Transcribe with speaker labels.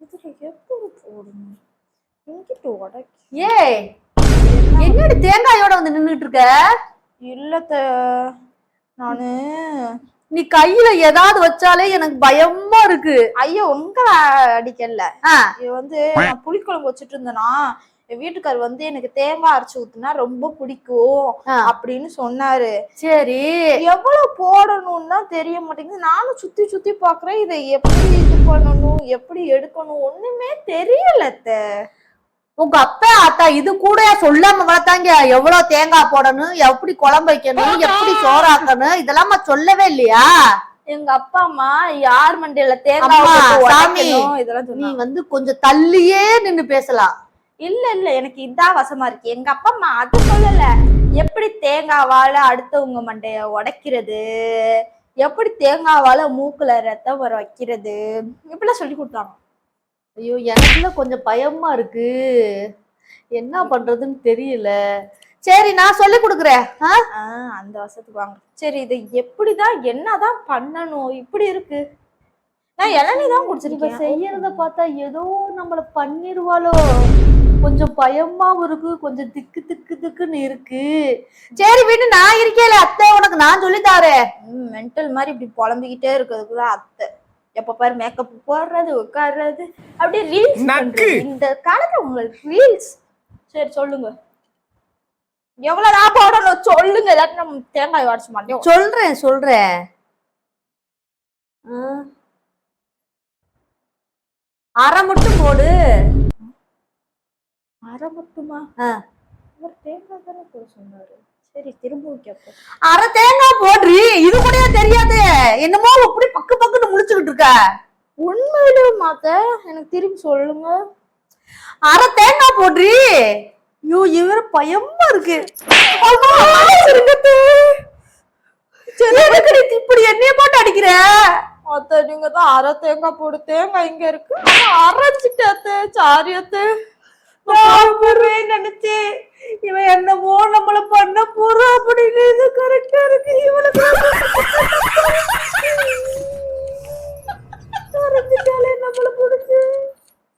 Speaker 1: இதுல எப்படி போடணும் இங்கிட்டு உடைக்க?
Speaker 2: ஏய் என்னடி தேங்காயோட வந்து நின்னுட்டு இருக்க?
Speaker 1: இல்லத்த நானு
Speaker 2: நீ கையில ஏதாவது வச்சாலே எனக்கு பயமா இருக்கு.
Speaker 1: ஐயோ உங்களை அடிக்கல இது வந்து நான் புளிக்குழம்பு வச்சுட்டு இருந்தேனா என் வீட்டுக்கார் வந்து எனக்கு தேங்காய் அரைச்சு ஊத்துனா ரொம்ப பிடிக்கும். அப்படின்னு சொன்னாரு.
Speaker 2: சரி.
Speaker 1: எவ்வளவு போடணும்னு தான் தெரிய மாட்டேங்குது. நானும் சுத்தி சுத்தி பாக்குறேன். இதை எப்படி இது பண்ணணும் எப்படி எடுக்கணும் ஒண்ணுமே தெரியல.
Speaker 2: உங்க அப்பா அத்தா இது கூட சொல்லாம வளர்த்தாங்க. எவ்வளவு தேங்காய் போடணும் எப்படி குழம்பு வைக்கணும் எப்படி சோறாக்கணும் இதெல்லாம் சொல்லவே இல்லையா?
Speaker 1: எங்க அப்பா அம்மா யார் மண்டையில தேங்காய்
Speaker 2: சாமி,
Speaker 1: இதெல்லாம்
Speaker 2: நீ வந்து கொஞ்சம் தள்ளியே நின்னு பேசலாம்.
Speaker 1: இல்ல இல்ல எனக்கு இதான் வசமா இருக்கு. எங்க அப்பா அம்மா அது சொல்லல. எப்படி தேங்காவால அடுத்தவங்க மண்டைய உடைக்கிறது? எப்படி தேங்காவால மூக்குல ரத்தம் வர வைக்கிறது? இப்படிலாம் சொல்லி கொடுத்தாங்க.
Speaker 2: ஐயோ எனக்குல கொஞ்சம் பயமா இருக்கு. என்ன பண்றதுன்னு தெரியல. சரி நான் சொல்லி கொடுக்குறேன்.
Speaker 1: அந்த வசத்துக்கு வாங்க. சரி இதை எப்படிதான் என்னதான் பண்ணணும்? இப்படி இருக்கு. நான் இளநீ தான் குடிச்சிருக்கேன்
Speaker 2: செய்யறத பார்த்தா ஏதோ நம்மள பண்ணிருவாளோ. கொஞ்சம் பயமாவும் இருக்கு. கொஞ்சம் திக்கு திக்கு திக்குன்னு இருக்கு. சரி விடு நான் இருக்கேல அத்தை உனக்கு நான் சொல்லி தாரேன்.
Speaker 1: மென்டல் மாதிரி இப்படி புலம்பிக்கிட்டே இருக்கிறதுக்கு தான் அத்தை. எப்ப பாரு மேக்கப் போடுறது உட்கார்றது அப்படியே ரீல்ஸ்
Speaker 3: நக்கு.
Speaker 1: இந்த காலத்துல உங்களுக்கு ரீல்ஸ் சரி சொல்லுங்க. எவ்வளவு நான் போடணும்? சொல்லுங்க. இல்லாட்டி நம்ம தேங்காய் உடச்சு மாட்டோம்
Speaker 2: சொல்றேன் சொல்றேன். அரை மட்டும் போடு.
Speaker 1: அரை மட்டுமா. ஒரு தேங்காய் தானே போட சொன்னாரு. சரி திரும்பவும் கேட்போம்
Speaker 2: அரை தேங்காய் போடுறி. இது கூட தெரியாது. என்னமோ அப்படி பக்கு பக்குன்னு முழிச்சுக்கிட்டு இருக்க.
Speaker 1: உண்மையிலே மாத்த எனக்கு திரும்பி சொல்லுங்க.
Speaker 2: அரை தேங்காய் போடுறி. ஐயோ இவர பயமா இருக்கு. இப்படி என்னைய போட்டு அடிக்கிற?
Speaker 1: அத்தை நீங்க தான் அரை தேங்காய் போடு. தேங்காய் இங்க இருக்கு. அரைச்சிட்டே
Speaker 2: சாரியத்து நினைச்சு நினைச்சேன். இவன் என்னமோ நம்மள